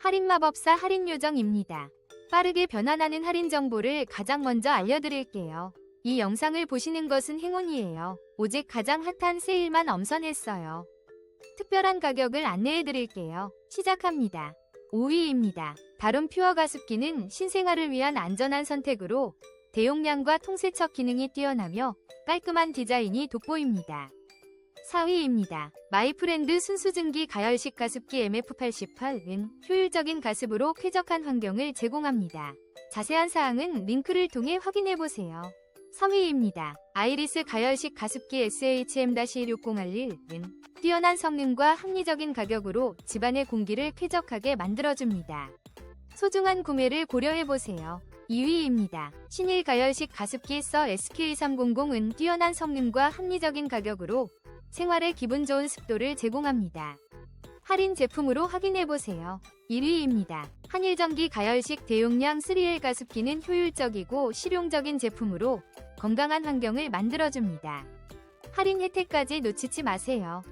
할인마법사 할인요정입니다. 빠르게 변환하는 할인 정보를 가장 먼저 알려드릴게요. 이 영상을 보시는 것은 행운이에요. 오직 가장 핫한 세일만 엄선했어요. 특별한 가격을 안내해드릴게요. 시작합니다. 5위입니다. 다룬 퓨어 가습기는 신생아를 위한 안전한 선택으로 대용량과 통세척 기능이 뛰어나며 깔끔한 디자인이 돋보입니다. 4위입니다. 마이프렌드 순수증기 가열식 가습기 MF88은 효율적인 가습으로 쾌적한 환경을 제공합니다. 자세한 사항은 링크를 통해 확인해보세요. 3위입니다. 아이리스 가열식 가습기 SHM-1601은 뛰어난 성능과 합리적인 가격으로 집안의 공기를 쾌적하게 만들어줍니다. 소중한 구매를 고려해보세요. 2위입니다. 신일 가열식 가습기 써 SK300은 뛰어난 성능과 합리적인 가격으로 생활에 기분 좋은 습도를 제공합니다. 할인 제품으로 확인해보세요. 1위입니다. 한일전기 가열식 대용량 3L 가습기는 효율적이고 실용적인 제품으로 건강한 환경을 만들어줍니다. 할인 혜택까지 놓치지 마세요.